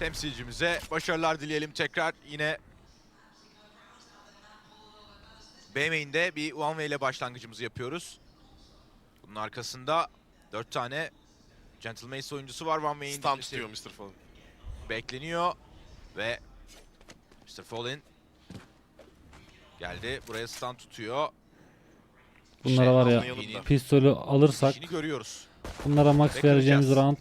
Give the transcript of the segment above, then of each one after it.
temsilcimize başarılar dileyelim tekrar. Yine B main'de bir one way ile başlangıcımızı yapıyoruz. Bunun arkasında 4 tane Gentle Mace oyuncusu var. One way'in Stun tutuyor Mr. Fallen. bekleniyor ve Mr. Fallen geldi. Buraya stun tutuyor. Bunlara var ya anlayalım Yeni da. pistolü alırsak işini görüyoruz. bunlara max Bekleyeceğiz. vereceğimiz round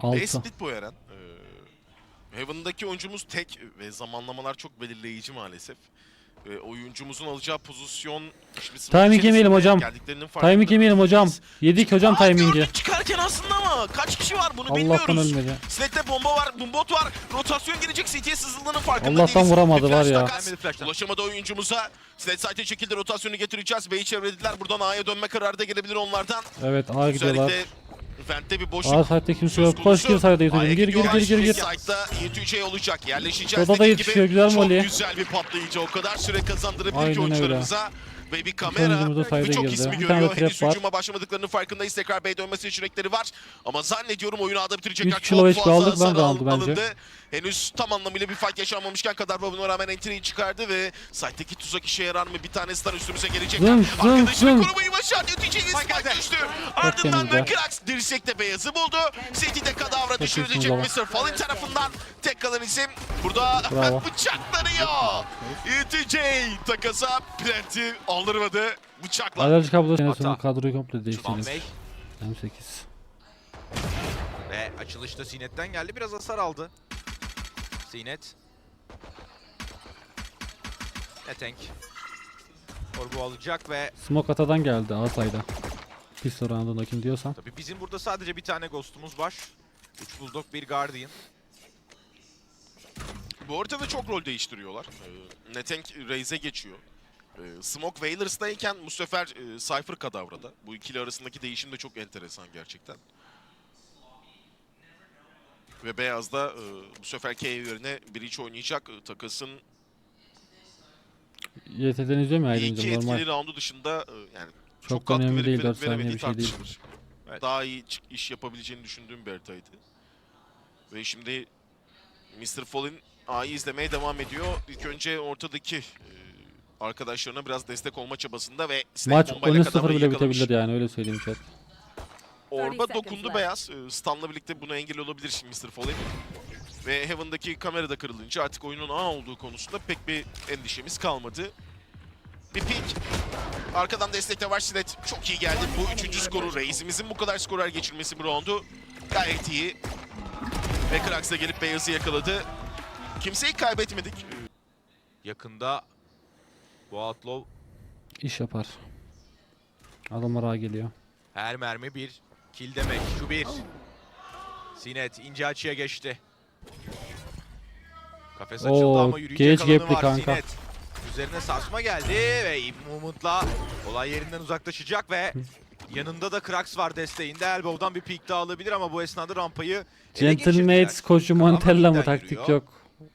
6. split bu Eren. Ee, Heaven'daki oyuncumuz tek ve zamanlamalar çok belirleyici maalesef. Ee, oyuncumuzun alacağı pozisyon... Şimdi Timing yemeyelim hocam. Timing yemeyelim hocam. Yedik hocam Aa, timing'i. gördük çıkarken aslında ama kaç kişi var bunu Allah'tan bilmiyoruz. ölmedi. Snake'te bomba var, bombot var. Rotasyon gelecek CT'ye sızıldığının farkında Allah'tan değiliz. vuramadı var ya. Ulaşamadı oyuncumuza. Snake site'e şekilde rotasyonu getireceğiz. B'yi çevrelediler. Buradan A'ya dönme kararı da gelebilir onlardan. Evet A gidiyorlar. Özellikle Vent'te bir boşluk A site'de kimse yok. Koş gir side'e A'ya Gir gir gir gir gir. Site'da Y2J olacak. Yerleşeceğiz. Soda da yetişiyor, gibi güzel Çok molly. güzel bir patlayıcı. O kadar süre kazandırabilir ki oyuncularımıza. Ve bir kamera birçok ismi Bir görüyor. Henüz hücuma başlamadıklarının farkındayız. Tekrar B dönme seçenekleri var. Ama zannediyorum oyunu A'da bitirecekler. Üç kilo Çok fazla aldık lan hasar al- roundu bence. alındı. Henüz tam anlamıyla bir fight yaşanmamışken kadar buna rağmen entry'yi çıkardı ve site'deki tuzak işe yarar mı? Bir tane star üstümüze zınk, Arkadaşını korumayı başardı. Neticeyi spike düştü. Ardından da temizdi. Krax dirsekte beyazı buldu. City'de kadavra düşürülecek Mr. Fallen tarafından. Tek kalan isim burada bıçaklanıyor. ETJ takasa Plant'i aldırmadı. Bıçakla. Alerjik abla sene sonu kadroyu komple. May M8. ve açılışta Sinet'ten geldi. Biraz hasar aldı. Sinet. Netank. Orbu alacak ve Smoke atadan geldi A side'a. Pistol round'unda kim diyorsan. tabii bizim burada sadece bir tane ghost'umuz var. 3 Bulldog, bir Guardian. Bu haritada çok rol değiştiriyorlar. Ee, Netank Raze'e geçiyor. Ee, Smoke Veilers'dayken bu sefer e, Cypher Kadavra'da. Bu ikili arasındaki değişim de çok enteresan gerçekten. Ve Beyaz'da e, bu sefer K yerine Breach oynayacak. E, Takas'ın YT'den izliyorum ya ilk ayrıca etkili roundu dışında e, yani çok, Çok katkı önemli verip değil, verip dört saniye veremediği bir şey değil. tartışılır. Evet. Daha iyi iş yapabileceğini düşündüğüm bir haritaydı. Ve şimdi Mr. Fallen A'yı izlemeye devam ediyor. İlk önce ortadaki e, arkadaşlarına biraz destek olma çabasında ve Maç bombayla 13-0 Kadavra'yı bile bitebilir yani öyle söyleyeyim chat. Orba 30 dokundu beyaz. E, Stun'la birlikte buna engel olabilir şimdi Mr. Fallen. Ve Heaven'daki kamera da kırılınca artık oyunun A olduğu konusunda pek bir endişemiz kalmadı. Bir pik. Arkadan destek de var Sinet. Çok iyi geldi. Bu üçüncü skoru. Reis'imizin bu kadar skorer geçirmesi bu roundu. Gayet iyi. Ve Krax da gelip Beyaz'ı yakaladı. Kimseyi kaybetmedik. Yakında bu Outlaw İş yapar. Adamlar A geliyor. her mermi bir kill demek. Şu bir. Sinet ince açıya geçti. Kafes açıldı Oo, ama yürüyecek geç alanı var kanka. Sinet. Üzerine sarsma geldi ve İbn Umut'la olay yerinden uzaklaşacak ve yanında da Krax var desteğinde. Elbow'dan bir peek daha alabilir ama bu esnada rampayı Gentlemates koşu Montella mı taktik yürüyor. yok.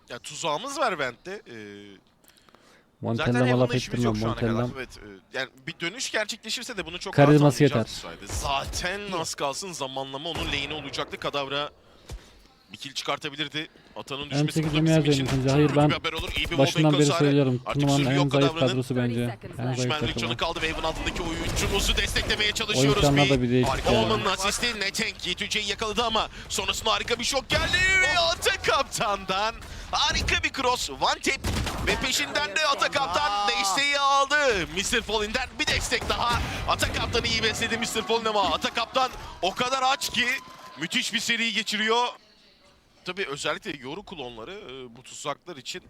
Ya tuzağımız var Vent'te. Ee, Montella mı laf ettirmem. Montella. evet, e, yani bir dönüş gerçekleşirse de bunu çok Karizması yeter. Zaten az kalsın zamanlama onun lane'i olacaktı. Kadavra bir kill çıkartabilirdi. Atanın düşmesi M8 burada bizim için yazıyorum. çok Hayır kötü ben bir haber olur. İyi bir başından beri söylüyorum. Turnuvanın en zayıf kadrosu bence. 30 En zayıf takımı. canı kaldı ve Evan adındaki oyuncumuzu desteklemeye çalışıyoruz. imkanlar da bir değişik yani. Oman'ın asisti Netank Yetüce'yi yakaladı ama sonrasında harika bir şok geldi ve Ata Kaptan'dan harika bir cross, one tap ve peşinden de Ata Kaptan desteği aldı. Mr. Fallen'den bir destek daha. Ata Kaptan'ı iyi besledi Mr. Fallen ama Ata Kaptan o kadar aç ki müthiş bir seri geçiriyor. Tabii özellikle yoru klonları e, bu tuzaklar için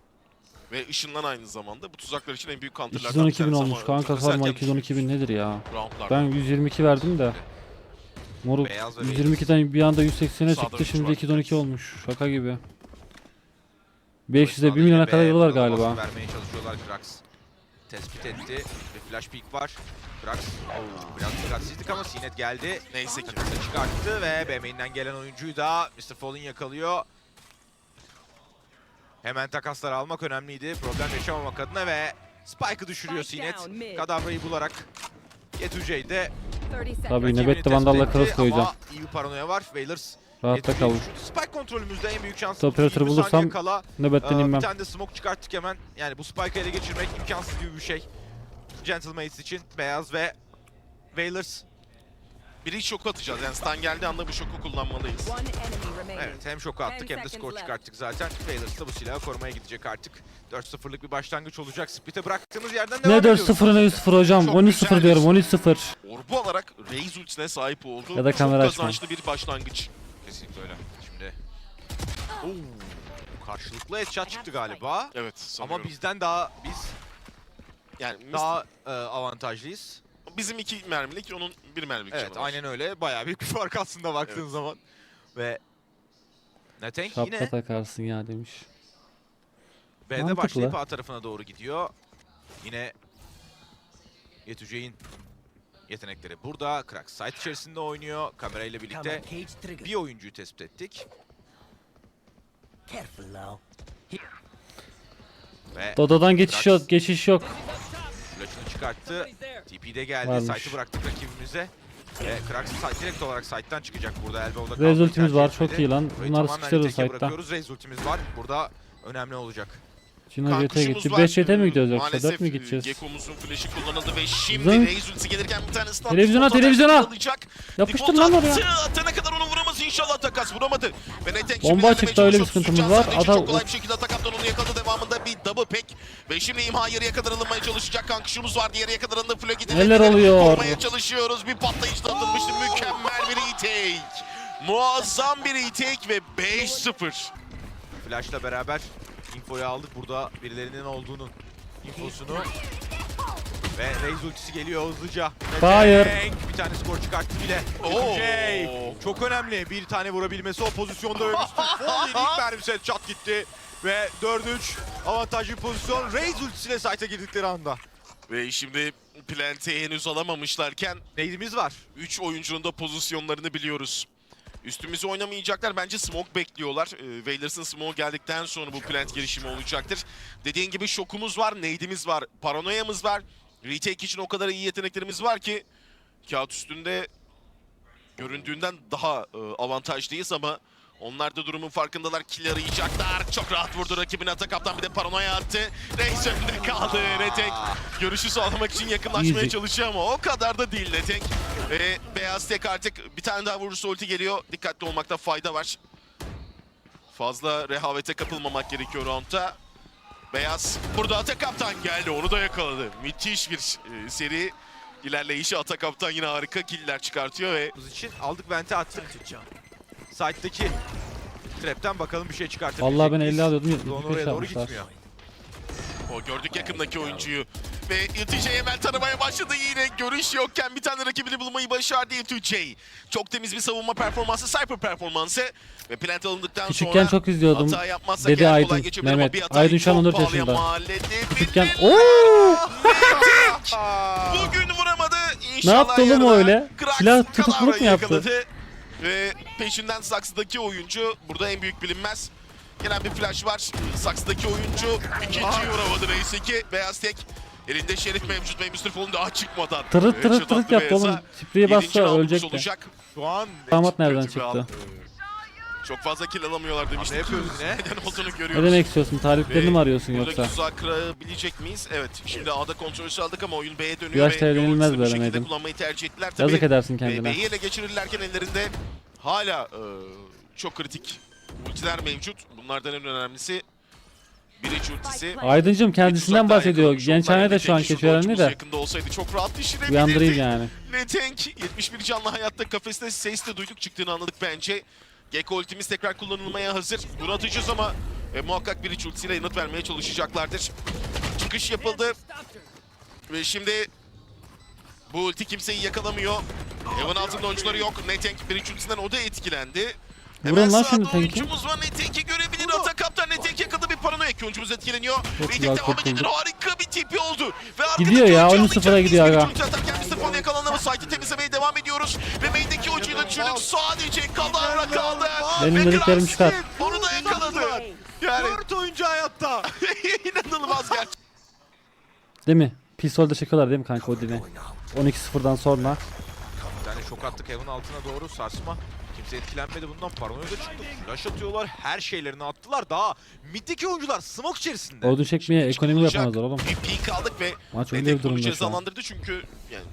ve ışınlan aynı zamanda bu tuzaklar için en büyük counterlardan 212 bin olmuş kanka özellikle 212 bin nedir ya? roundlarda. Ben 122 verdim de. Moruk Beyaz ve 122'den bir anda 180'e Sağda çıktı şimdi var. 212 olmuş. Şaka gibi. Bu 500'e esnada 1 milyona kadar baskı galiba. Vermeye çalışıyorlar Krax. Tespit etti. Bir flash peek var. Krax oh, biraz dikkatsizlik ama Sinet geldi. Neyse ki. Takası çıkarttı ve BM'den gelen oyuncuyu da Mr. Fallen yakalıyor. Hemen takaslar almak önemliydi. Problem yaşamamak adına ve Spike'ı düşürüyor Sinet. Kadavrayı bularak Yetüce'yi de 30 seconds. Tabii nöbette vandalla cross koyacağım. Ama iyi bir paranoya var. Wailers Rahatta Etkili. kal. Spike kontrolümüzde en büyük şans. Operatörü bulursam kala. Nöbetten Ee, bir inmem. tane de smoke çıkarttık hemen. Yani bu spike'ı ele geçirmek imkansız gibi bir şey. Gentlemates için beyaz ve Wailers. Biri şoku atacağız. Yani stun geldiği anda bu şoku kullanmalıyız. Evet hem şoku attık hem de skor çıkarttık zaten. Wailers da bu silahı korumaya gidecek artık. 4-0'lık bir başlangıç olacak. Split'e bıraktığımız yerden devam Ne ediyoruz. 4-0 ne 3-0 hocam. Çok 13-0 güzel diyorum bir- 13-0. Orbu olarak Raze ultisine sahip oldu. Ya da kamera Çok açma. kazançlı bir başlangıç. Kesinlikle öyle. Şimdi. Oo. Karşılıklı headshot çıktı galiba. Evet sanıyorum. Ama bizden daha biz yani daha e, avantajlıyız. bizim iki mermilik onun bir mermilik Evet canı var. aynen öyle. Bayağı büyük bir fark aslında baktığın Evet. zaman. Ve Netank Şapka yine takarsın ya demiş. B'de Mantıklı. başlayıp A tarafına doğru gidiyor. Yine Yetüceğin yetenekleri burada. Krax site içerisinde oynuyor. Kamerayla birlikte bir oyuncuyu tespit ettik. Ve Dodo'dan geçiş yok, geçiş yok. flash'ını çıkarttı. TP'de geldi. Varmış. Site'ı bıraktık rakibimize. Ve Krax site direkt olarak site'dan çıkacak burada. Elbow'da Rez kalmayı ultimiz tercih var, çok iyi lan. Bunları sıkıştırırız Netenk'e site'da. bırakıyoruz. Rez ultimiz var. Burada önemli olacak. Cino JT'ye gitti. var. 5 JT mi gidiyoruz yoksa? Maalesef 4 mü gideceğiz? Gekko'muzun flash'i kullanıldı ve şimdi Zınk. Raze ultisi gelirken bir tane stun Televizyona, televizyona! Yapıştır lan oraya. Atana kadar onu vuramaz inşallah takas vuramadı. Ve şimdi Bomba çıktı, öyle bir sıkıntımız var. Ata- Çok kolay bir şekilde atak attı onu yakaladı. Devamında bir double pick. Ve şimdi imha yarıya kadar alınmaya çalışacak. Kankışımız var. Yarıya kadar alındı. Flö gidilir. Neler oluyor? Korumaya çalışıyoruz. Bir patlayışla atılmıştı. Mükemmel bir retake. Muazzam bir retake ve 5-0. Flash'la beraber infoyu aldık. Burada birilerinin olduğunun infosunu. Ve Raze ultisi geliyor hızlıca. Fire. Netank Bir tane skor çıkarttı bile. Oo. Jay. Çok önemli. Bir tane vurabilmesi o pozisyonda ve Mr. Fall ilk mermisi shot gitti. Ve 4-3 avantajlı bir pozisyon. Raze ultisiyle site'a girdikleri anda. Ve şimdi Plant'i henüz alamamışlarken Neydimiz var? 3 oyuncunun da pozisyonlarını biliyoruz. Üstümüze oynamayacaklar. Bence smoke bekliyorlar. Ee, Wailers'ın smoke geldikten sonra bu plant girişimi olacaktır. Dediğin gibi şokumuz var, nade'imiz var, paranoyamız var. Retake için o kadar iyi yeteneklerimiz var ki kağıt üstünde göründüğünden daha e, avantajlıyız ama onlar da durumun farkındalar. Kill arayacaklar. Çok rahat vurdu rakibine atak kaptan bir de paranoya attı. Reis önünde kaldı. Retek görüşü sağlamak için yakınlaşmaya çalışıyor ama o kadar da değil Retek. Ve Beyaz Tek artık bir tane daha vurursa ulti geliyor. Dikkatli olmakta fayda var. Fazla rehavete kapılmamak gerekiyor roundda. Beyaz burada Atak Kaptan geldi. Onu da yakaladı. Müthiş bir e, seri ilerleyişi. Atak Kaptan yine harika killer çıkartıyor ve Biz için aldık vente attık. Site'daki trap'ten bakalım bir şey çıkartabilecek Vallahi ben miyiz? 50 alıyordum. Doğru 75 oraya doğru almışlar. gitmiyor. O gördük yakındaki oyuncuyu. Ve Yatucay hemen tanımaya başladı yine. Görüş yokken bir tane rakibini bulmayı başardı Yatucay. Çok temiz bir savunma performansı, Cypher performansı. Ve plant alındıktan Küçükken sonra çok izliyordum. hata yapmazsak Dedi eğer kolay Aydın, geçebilir ama Mehmet. bir hatayı Aydın şu an çok 14 pahalıya yaşında. mal edebilir. Küçükken ooo! Bugün vuramadı. Ne İnşallah yaptı oğlum yarına öyle? Krax Silah tutukluk mu yaptı? yakaladı. Ve peşinden saksıdaki oyuncu burada en büyük bilinmez. Gelen bir flash var. Saksıdaki oyuncu ikinciyi vuramadı neyse ki. Beyaz tek elinde şerif mevcut ve. Fall'un daha çıkmadan. Tırıt tırıt tırıt yaptı oğlum. Yedinci bassa ölecekti. olacak. Şu an Damat nereden çıktı? Çok fazla kill alamıyorlar demiştik. Ne yapıyoruz yine? Neden olduğunu Ne görüyoruz. demek istiyorsun? Taliplerini mi arıyorsun Buradaki yoksa? tuzağı kırabilecek miyiz? Evet. Şimdi A'da kontrolü aldık ama oyun B'ye dönüyor Yaş ve devrilmez yolu böyle şekilde kullanmayı tercih ettiler. Tabii Yazık edersin kendine. B'yi ele geçirirlerken ellerinde hala e, çok kritik ultiler mevcut. Bunlardan en önemlisi Bridge ultisi. Aydıncım kendisinden bahsediyor. Gençhane de şu an ucumuz de. Yakında olsaydı çok rahat düşürebilirdi. Uyandırayım yani. Netank 71 canlı hayatta kafeste ses de duyduk çıktığını anladık bence. Gekko ultimiz tekrar kullanılmaya hazır. Bunu atacağız ama e, muhakkak Bridge ultisiyle yanıt vermeye çalışacaklardır. Çıkış yapıldı. Ve şimdi bu ulti kimseyi yakalamıyor. Evan altında oyuncuları yok. Netank Bridge ultisinden o da etkilendi. Vurun Hemen lan sağda şimdi Tank'i. oyuncumuz var. Netenk'i görebilir. Ata kaptan Netenk yakaladı bir paranoya. İki oyuncumuz etkileniyor. Çok Netenk devam kurtuldu. harika bir tipi oldu. Ve Gidiyor ya, oyuncu 10-0'a alacak. gidiyor aga. ulti atarken Mr. Fon yakalandı temizlemeye devam ediyoruz. Ve main'deki da düşürdük. Sadece Kadavra kaldı. Benim Krax çıkar. Onu da yakaladı. Yani 4 oyuncu hayatta. inanılmaz gerçekten. Değil mi? Pistolde çekiyorlar değil mi kanka o dili? 12-0'dan sonra. Bir tane Çok attık Heaven altına doğru sarsma. Kimse etkilenmedi bundan. Paranoya da çıktı. Flash atıyorlar. Her şeylerini attılar. Daha middeki oyuncular smoke içerisinde. Ordu çekmeye ekonomi yapamazlar oğlum. Bir peak aldık ve Maç öyle bir durumda cezalandırdı çünkü yani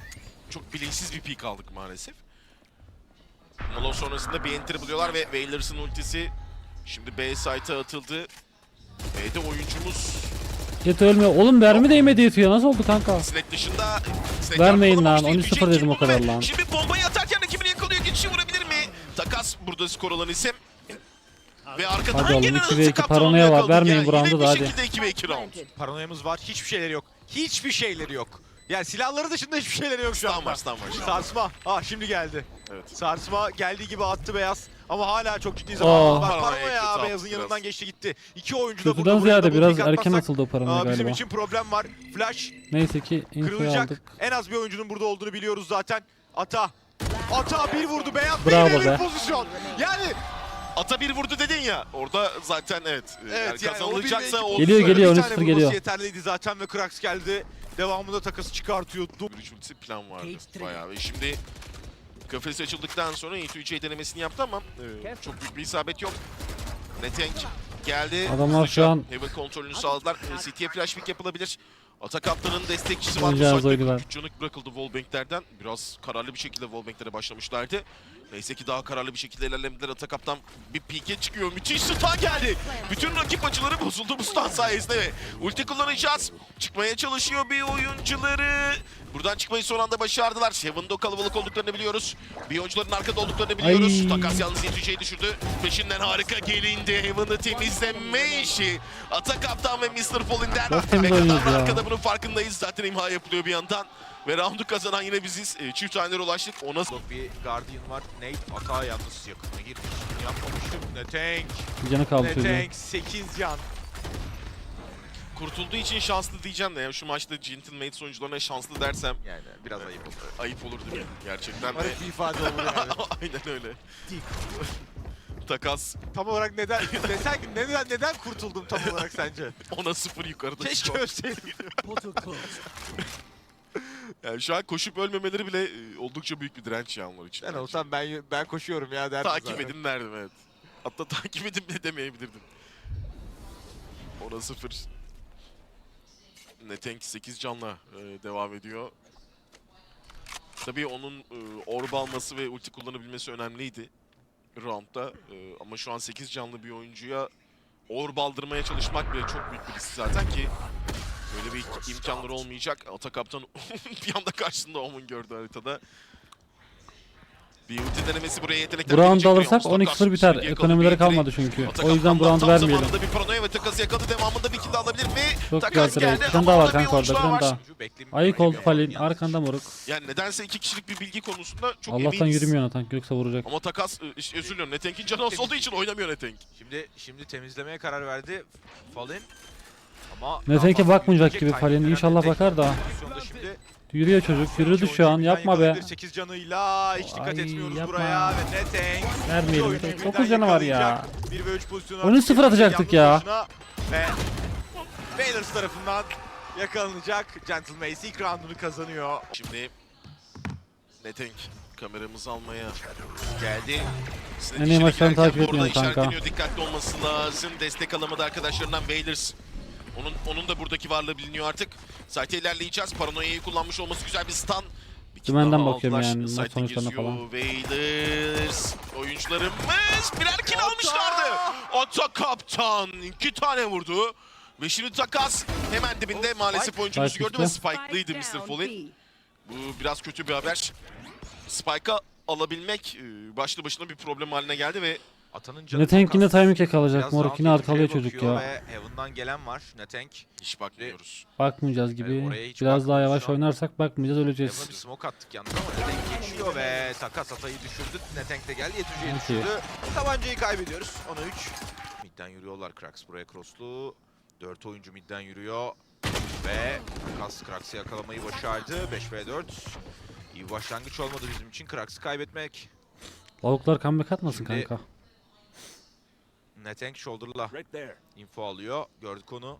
çok bilinçsiz bir peak aldık maalesef. Molotov sonrasında bir enter buluyorlar ve Wailers'ın ultisi şimdi B site'a atıldı. B'de oyuncumuz Jet ölmüyor. Oğlum mermi değmedi Yeti'ye. Nasıl oldu kanka? Sinet dışında Sinet Vermeyin lan, değil. 13-0 Büyücek dedim o kadar lan. Şimdi bombayı atarken rakibini Takas burada skor alan isim. Ve arkadan Hadi oğlum, gelen 2 ve hızlı 2 kaptanı paranoya var. yakaladı. Vermeyin bu roundu yine da bir hadi. şekilde 2 ve 2 round. Paranoyamız var. Hiçbir şeyleri yok. Hiçbir şeyleri yok. Yani silahları dışında hiçbir şeyleri yok şu Stun anda. var, stun var. Sarsma. Ah şimdi geldi. Evet. Sarsma geldiği gibi attı beyaz. Ama hala çok ciddi zaman var. Paranoya Paranoya kötü beyazın attı yanından biraz. geçti gitti. İki oyuncu da burada. Kötüden buraya ziyade double biraz pick erken atıldı o paranoya aa, Bizim galiba. için problem var. Flash Neyse ki infoyu kırılacak. aldık. En az bir oyuncunun burada olduğunu biliyoruz zaten. Ata. Ata bir vurdu. Beyaz Bravo bir, bir be. pozisyon. Yani Ata bir vurdu dedin ya. Orada zaten evet. Evet yani yani o bir kazanılacaksa Geliyor, geliyor, bir 13-0 tane geliyor. yeterliydi zaten ve Krax geldi. Devamında takası çıkartıyor. Du- Bridge ultisi plan vardı bayağı ve şimdi kafes açıldıktan sonra E2C denemesini yaptı ama e, çok büyük bir isabet yok. Netank geldi. Adamlar şu an- Heaven kontrolünü sağladılar. E, CT'ye flash pick yapılabilir. Ata kaptanın destekçisi var. Oynayacağız Uzakta oyunu Canık bırakıldı wallbanklerden. Biraz kararlı bir şekilde wallbanklere başlamışlardı. Neyse ki daha kararlı bir şekilde ilerlemediler. Ata kaptan bir pike çıkıyor. Müthiş stun geldi. Bütün rakip açıları bozuldu bu stun sayesinde. ve Ulti kullanacağız. Çıkmaya çalışıyor bir oyuncuları. Buradan çıkmayı son anda başardılar. Heaven'da o kalabalık olduklarını biliyoruz. Bir oyuncuların arkada olduklarını biliyoruz. Ay. Takas yalnız yeteceği düşürdü. Peşinden harika gelindi. Heaven'ı temizleme işi. Ata kaptan ve Mr. Fallen'den. Ne kadar arkada bunun farkındayız. Zaten imha yapılıyor bir yandan. Ve roundu kazanan yine biziz. E, çift hanelere ulaştık. Ona Yok bir Guardian var. Nate hata yalnız yakına girmiş. Bunu yapmamıştım. Netank. Bir canı kaldı çocuğun. Netank 8 can. kurtulduğu için şanslı diyeceğim de. Yani şu maçta Gentlemates oyuncularına şanslı dersem Yani biraz ayıp oldu. ayıp olur değil mi? Gerçekten de. Bir ifade olur yani. Aynen öyle. Takas tam olarak neden desen ki neden neden kurtuldum tam olarak sence? ona sıfır yukarıda. Keşke ölseydim. Yani şu an koşup ölmemeleri bile e, oldukça büyük bir direnç ya onlar için. Ben bence. olsam ben ben koşuyorum ya derdim Takip zaten. edin derdim evet. Hatta takip edin bile demeyebilirdim. Ona sıfır. Netank 8 canla e, devam ediyor. Tabii onun e, orb alması ve ulti kullanabilmesi önemliydi roundda. E, ama şu an 8 canlı bir oyuncuya orb aldırmaya çalışmak bile çok büyük bir risk zaten ki böyle bir imkanları olmayacak. Ata kaptan bir anda karşısında Omun gördü haritada. Bir ulti denemesi buraya yetenekler gelecek. alırsak Riyons'tan 12-0 karşı biter. Ekonomileri kalmadı çünkü. Ata O yüzden tam vermeyelim. zamanında bir paranoya ve takası yakaladı. Devamında bir kill alabilir mi? Çok takas güzel geldi trade. Bir tane daha var kanka orada. Bir tane daha Ayık oldu. Falin. Arkanda moruk. Yani nedense iki kişilik bir bilgi konusunda çok Allah'tan eminiz. yürümüyor Natank yoksa vuracak. Ama takas, e, özür diliyorum. Netenk'in canı az olduğu için oynamıyor Netenk. Şimdi şimdi temizlemeye karar verdi Fallen. Ama Netenk'e bakmayacak gibi veren İnşallah Netenk bakar da. Yürüyor çocuk. Yürüdü şu an. Yapma be. 8 canıyla hiç dikkat Ay, etmiyoruz yapma. buraya ve Netank. Vermeyelim. iki oyuncuyu Dokuz birden canı var ya. yakalayacak. 1 ve 3 pozisyonu Onu sıfır atacaktık ya. Ve Baylors tarafından yakalanacak. Gentlemates ilk roundunu kazanıyor. Şimdi Netenk kameramızı almaya geldi. Sinet En iyi maçlarını takip burada etmiyorum kanka. Dikkatli olması lazım. Destek alamadı arkadaşlarından Wailers. Onun, onun da buradaki varlığı biliniyor artık. Site'e ilerleyeceğiz. Paranoyayı kullanmış olması güzel bir stun. Bir Dümenden bakıyorum yani maç sonuçlarına falan. Wailers. Oyuncularımız birer kill almışlardı. Ata kaptan. iki tane vurdu. Ve şimdi takas hemen dibinde maalesef oyuncumuzu gördü ve. Spike'lıydı Mr. Fallen. Bu biraz kötü bir haber. Spike'a alabilmek e, başlı başına bir problem haline geldi ve Atanın canı Netank yine timing yakalayacak. Moruk yine arkalıyor çocuk ya. Ve Heaven'dan gelen var Netank. hiç bakmıyoruz. Bakmayacağız Evet, gibi. hiç Biraz daha yavaş oynarsak bakmayacağız Heaven'a öleceğiz. bir smoke attık yalnız ama Netank geçiyor ve takas atayı düşürdü. Netank de geldi. Ya? düşürdü. Tabancayı kaybediyoruz. Ona 3. Midden yürüyorlar Krax buraya crosslu. 4 oyuncu midden yürüyor. Ve takas Krax'ı yakalamayı başardı. 5 v 4. İyi başlangıç olmadı bizim için. Krax'ı kaybetmek. Lavuklar comeback atmasın Şimdi- kanka. Netank shoulder'la info alıyor. Gördük onu.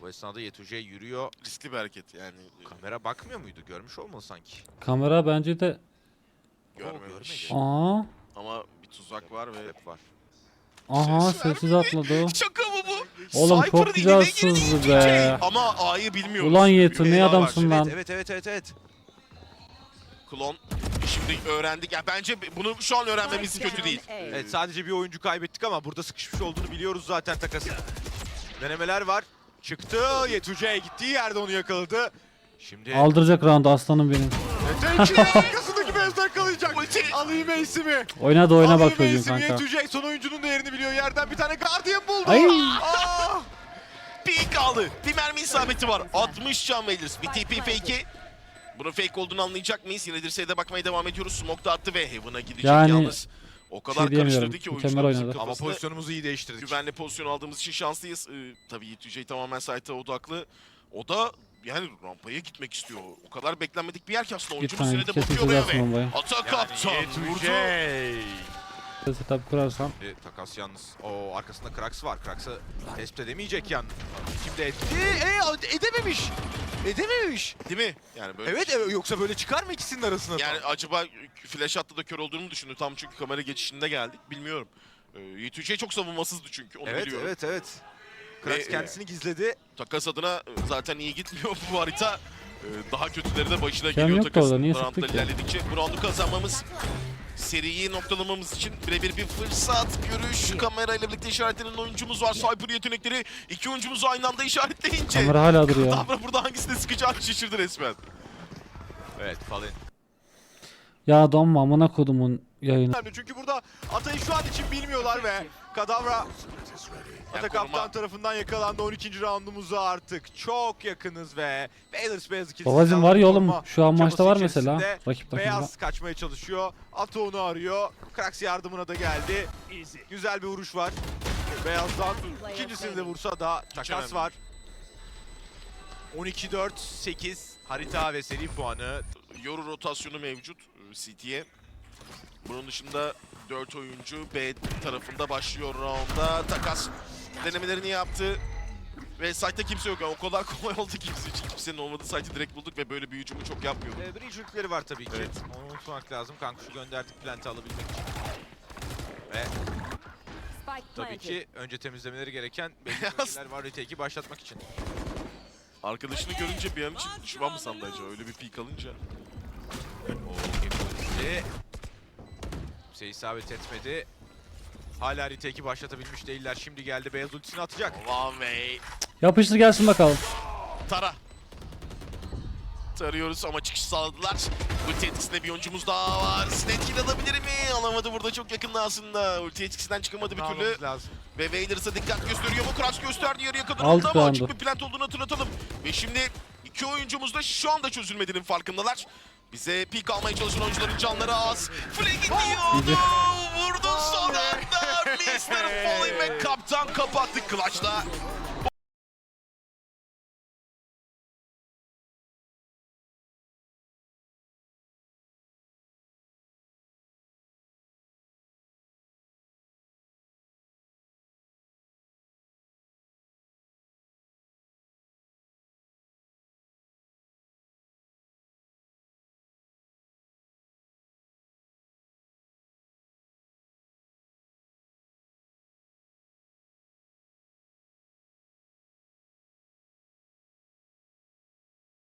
Bu esnada Yetuce yürüyor. Riskli bir hareket yani. Kamera bakmıyor muydu? Görmüş olmalı sanki. Kamera bence de... Görmemiş. Aa, Ama bir tuzak var ve Hep var. aha Ses sessiz atladı. Şaka mı bu? Oğlum Cypher'ın çok güzel sızdı Y2J. be. Ama A'yı bilmiyoruz. Ulan Yetu, ne adamsın lan. Evet evet evet evet. Klon şimdi öğrendik. Ya bence bunu şu an öğrenmemiz kötü değil. Evet sadece bir oyuncu kaybettik ama burada sıkışmış olduğunu biliyoruz zaten takasın. Denemeler var. Çıktı. Yetuce'ye gittiği yerde onu yakaladı. Şimdi Aldıracak roundu aslanım benim. Yetuce arkasındaki kalacak. Alayım ace'imi. Oyna da oyna bak çocuğum kanka. Yetuce son oyuncunun da yerini biliyor. Yerden bir tane Guardian buldu. Ay. Aa! Peek aldı. Bir mermi isabeti var. 60 can Wailers. Bir TP fake'i. Bunun fake olduğunu anlayacak mıyız? Yine dirseğe bakmaya devam ediyoruz. Smoke da attı ve Heaven'a gidecek Yani yalnız. O kadar şey karıştırdı ki oyuncularımızın oynadı. Ama kafasını. pozisyonumuzu iyi değiştirdik. Güvenli pozisyon aldığımız için şanslıyız. Ee, tabii Yetücey tamamen site'a odaklı. O da yani rampaya gitmek istiyor. O kadar beklenmedik bir yer ki aslında Bir oyuncunun tane üzerine de kesin bakıyor ve bombayı. ata kaptan vurdu. Setup kurarsan. E, takas yalnız. O arkasında Krax var. Krax'ı tespit edemeyecek yan. Şimdi etti. E, edememiş. Edememiş. Değil mi? Yani böyle Evet e, yoksa böyle çıkar mı ikisinin arasına? Yani acaba flash attı da kör olduğunu mu düşündü. Tam çünkü kamera geçişinde geldik. Bilmiyorum. Ee, Yetücey çok savunmasızdı çünkü. Onu evet biliyorum. evet evet. Krax Ve- kendisini gizledi. Takas adına e, zaten iyi gitmiyor bu harita. Ee, Daha kötüleri de başına Kem geliyor yoktu takasın orada, niye roundda sıktık ya? ilerledikçe. Bu roundu kazanmamız seriyi noktalamamız için birebir bir fırsat. Görüş kamerayla birlikte işaretlenen oyuncumuz var. Cypher yetenekleri iki oyuncumuzu aynı anda işaretleyince. Kamera hala duruyor. Kadabra burada hangisine sıkacağını şaşırdı resmen. Evet Fallen. Ya donma amına kodumun yayını. çünkü burada Atay'ı şu an için bilmiyorlar ve Kadavra Ata. Kaptan tarafından yakalandı 12. roundumuza artık çok yakınız ve Baylor beyazı kesin Babacım var ya oğlum şu an maçta var mesela. Rakip takımda. Beyaz kaçmaya çalışıyor. Ata onu arıyor. Krax yardımına da geldi. Güzel bir vuruş var. Beyazdan ikincisini de vursa da takas var. 12-4-8 harita ve seri puanı. Yoru rotasyonu mevcut e, CT'ye. Bunun dışında 4 oyuncu B tarafında başlıyor roundda. Takas denemelerini yaptı. Ve site'da kimse yok. Yani o kadar kolay oldu ki bizim için. Kimsenin olmadığı site'i direkt bulduk ve böyle bir hücumu çok yapmıyorduk. Ee, Bridge yükleri var tabii ki. Evet. Onu unutmak lazım. Kankuş'u gönderdik plant'i alabilmek için. Ve tabii ki önce temizlemeleri gereken belli bölgeler var retake'i başlatmak için. Arkadaşını görünce bir an için düşman mı sandı acaba? Öyle bir peek alınca. O gemisi kimse isabet etmedi. Hala retake'i başlatabilmiş değiller. Şimdi geldi beyaz ultisini atacak. One way. Yapıştır gelsin bakalım. Tara. Tarıyoruz ama çıkış sağladılar. Ulti etkisinde bir oyuncumuz daha var. Sned kill alabilir mi? Alamadı burada çok yakında aslında. Ulti etkisinden çıkamadı bir türlü. Almamız lazım. Ve Wailers'a dikkat gösteriyor mu? Krax gösterdi yarıya kadar Aldık oldu ama açık bir plant olduğunu hatırlatalım. Ve şimdi iki oyuncumuz da şu anda çözülmediğinin farkındalar. Bize pik almaya çalışan oyuncuların canları az. Flag gidiyordu. Vurdu son anda. Mr. Falling ve kaptan kapattı clutch'la.